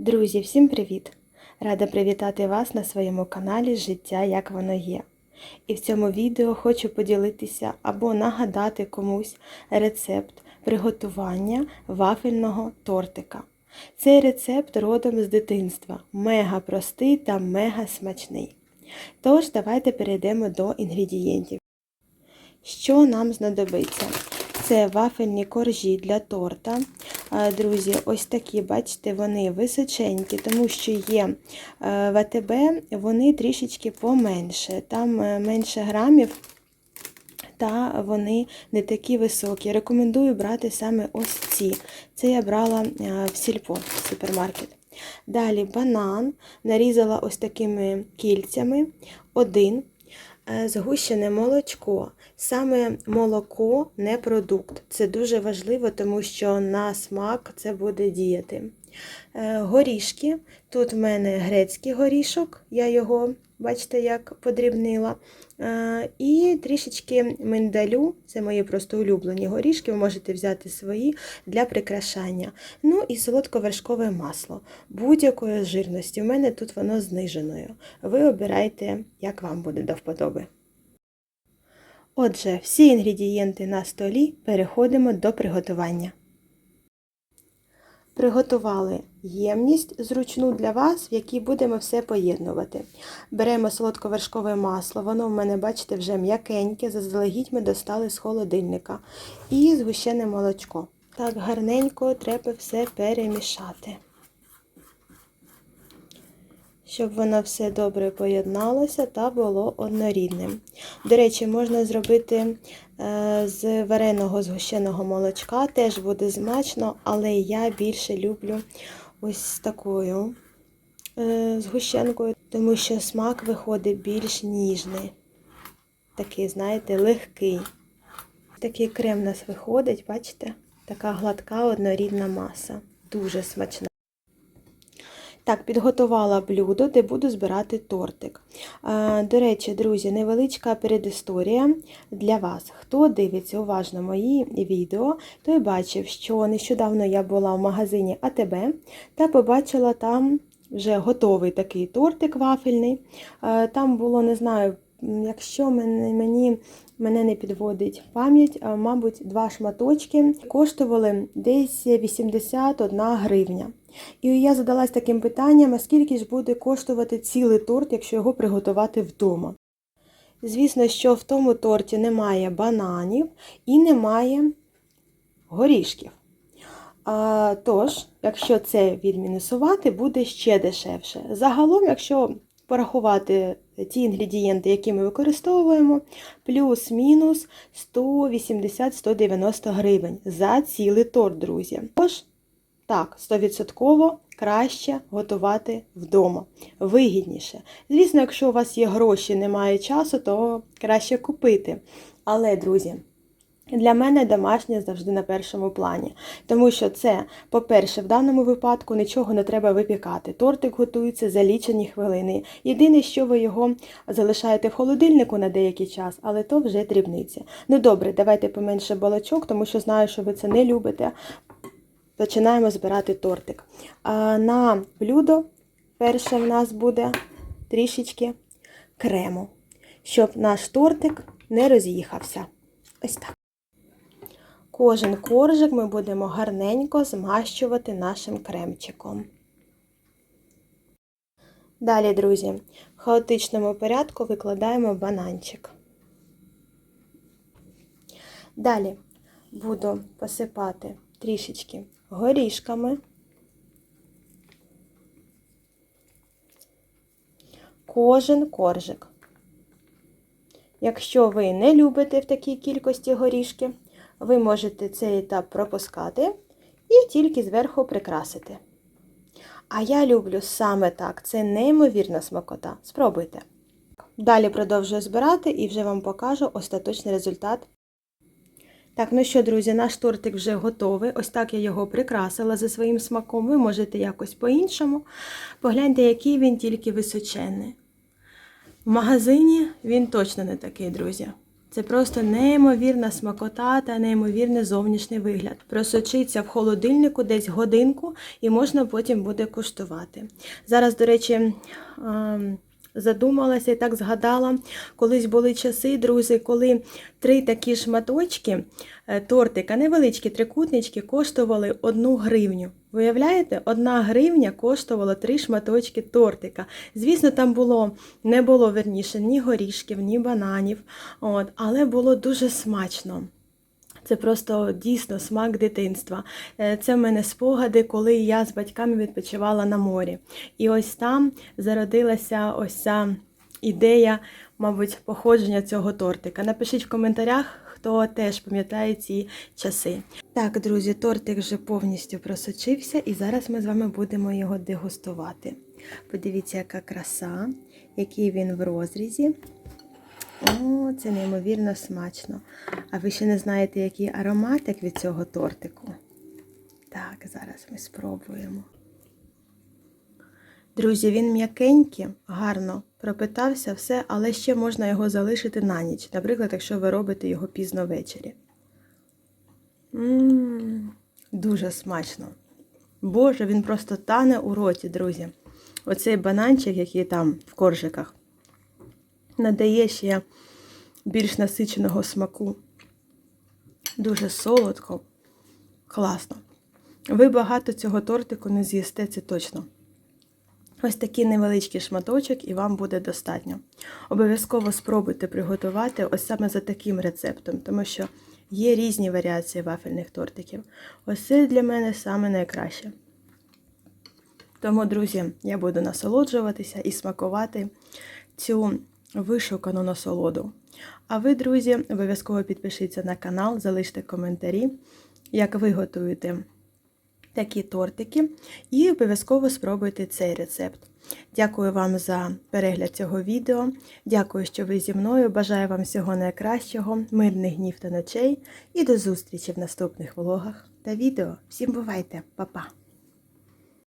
Друзі, всім привіт! Рада привітати вас на своєму каналі Життя як воно є. І в цьому відео хочу поділитися або нагадати комусь рецепт приготування вафельного тортика. Цей рецепт родом з дитинства, мега простий та мега смачний. Тож, давайте перейдемо до інгредієнтів. Що нам знадобиться? Це вафельні коржі для торта. Друзі, ось такі, бачите, вони височенькі, тому що є е, в АТБ, вони трішечки поменше, там е, менше грамів, та вони не такі високі. Рекомендую брати саме ось ці. Це я брала е, в сільпо, в супермаркет. Далі банан нарізала ось такими кільцями. Один. Е, Згущене молочко. Саме молоко не продукт. Це дуже важливо, тому що на смак це буде діяти. Е, Горішки. Тут в мене грецький горішок, я його, бачите, як подрібнила. Е, І трішечки миндалю, це мої просто улюблені горішки, ви можете взяти свої для прикрашання. Ну і солодковершкове масло будь-якої жирності. У мене тут воно зниженою. Ви обирайте, як вам буде до вподоби. Отже, всі інгредієнти на столі переходимо до приготування. Приготували ємність зручну для вас, в якій будемо все поєднувати. Беремо солодковершкове масло, воно в мене, бачите, вже м'якеньке, заздалегідь ми достали з холодильника. І згущене молочко. Так гарненько треба все перемішати. Щоб воно все добре поєдналося та було однорідним. До речі, можна зробити е, з вареного згущеного молочка, теж буде смачно, але я більше люблю ось такою е, згущенкою, тому що смак виходить більш ніжний. Такий, знаєте, легкий. Такий крем у нас виходить, бачите? Така гладка однорідна маса. Дуже смачна. Так, підготувала блюдо, де буду збирати тортик. До речі, друзі, невеличка передісторія для вас. Хто дивиться уважно мої відео, той бачив, що нещодавно я була в магазині АТБ та побачила там вже готовий такий тортик вафельний. Там було, не знаю, якщо мені мене не підводить пам'ять, мабуть, два шматочки коштували десь 81 гривня. І я задалась таким питанням, а скільки ж буде коштувати цілий торт, якщо його приготувати вдома. Звісно, що в тому торті немає бананів і немає горішків. А, Тож, якщо це відмінусувати, буде ще дешевше. Загалом, якщо порахувати ті інгредієнти, які ми використовуємо, плюс-мінус 180-190 гривень за цілий торт, друзі. Тож, так, 100% краще готувати вдома. Вигідніше. Звісно, якщо у вас є гроші, немає часу, то краще купити. Але, друзі, для мене домашнє завжди на першому плані. Тому що це, по-перше, в даному випадку нічого не треба випікати. Тортик готується за лічені хвилини. Єдине, що ви його залишаєте в холодильнику на деякий час, але то вже дрібниці. Ну добре, давайте поменше балачок, тому що знаю, що ви це не любите. Починаємо збирати тортик. А на блюдо перше в нас буде трішечки крему, щоб наш тортик не роз'їхався. Ось так. Кожен коржик ми будемо гарненько змащувати нашим кремчиком. Далі, друзі, в хаотичному порядку викладаємо бананчик. Далі буду посипати трішечки горішками. Кожен коржик. Якщо ви не любите в такій кількості горішки, ви можете цей етап пропускати і тільки зверху прикрасити. А я люблю саме так, це неймовірна смакота. Спробуйте. Далі продовжую збирати і вже вам покажу остаточний результат. Так, ну що, друзі, наш тортик вже готовий. Ось так я його прикрасила за своїм смаком. Ви можете якось по-іншому. Погляньте, який він тільки височенний. В магазині він точно не такий, друзі. Це просто неймовірна смакота та неймовірний зовнішній вигляд. Просочиться в холодильнику десь годинку і можна потім буде куштувати. Зараз, до речі, ем, задумалася і так згадала, колись були часи, друзі, коли три такі шматочки е, тортика, невеличкі трикутнички, коштували одну гривню. Виявляєте, одна гривня коштувала три шматочки тортика. Звісно, там було не було верніше ні горішків, ні бананів, от, але було дуже смачно. Це просто дійсно смак дитинства. Е, Це в мене спогади, коли я з батьками відпочивала на морі. І ось там зародилася ось ця ідея, мабуть, походження цього тортика. Напишіть в коментарях, хто теж пам'ятає ці часи. Так, друзі, тортик вже повністю просочився, і зараз ми з вами будемо його дегустувати. Подивіться, яка краса, який він в розрізі. О, це неймовірно смачно. А ви ще не знаєте, який ароматик від цього тортику? Так, зараз ми спробуємо. Друзі, він м'якенький, гарно пропитався все, але ще можна його залишити на ніч. Наприклад, якщо ви робите його пізно ввечері. Ммм, дуже смачно. Боже, він просто тане у роті, друзі. Оцей бананчик, який там в коржиках надає ще більш насиченого смаку. Дуже солодко, класно. Ви багато цього тортику не з'їсте, це точно. Ось такий невеличкий шматочок і вам буде достатньо. Обов'язково спробуйте приготувати ось саме за таким рецептом, тому що є різні варіації вафельних тортиків. Ось це для мене саме найкраще. Тому, друзі, я буду насолоджуватися і смакувати цю вишукану насолоду. А ви, друзі, обов'язково підпишіться на канал, залиште коментарі, як ви готуєте такі тортики, і обов'язково спробуйте цей рецепт. Дякую вам за перегляд цього відео. Дякую, що ви зі мною. Бажаю вам всього найкращого, мирних днів та ночей. І до зустрічі в наступних влогах та відео. Всім бувайте, Па-па!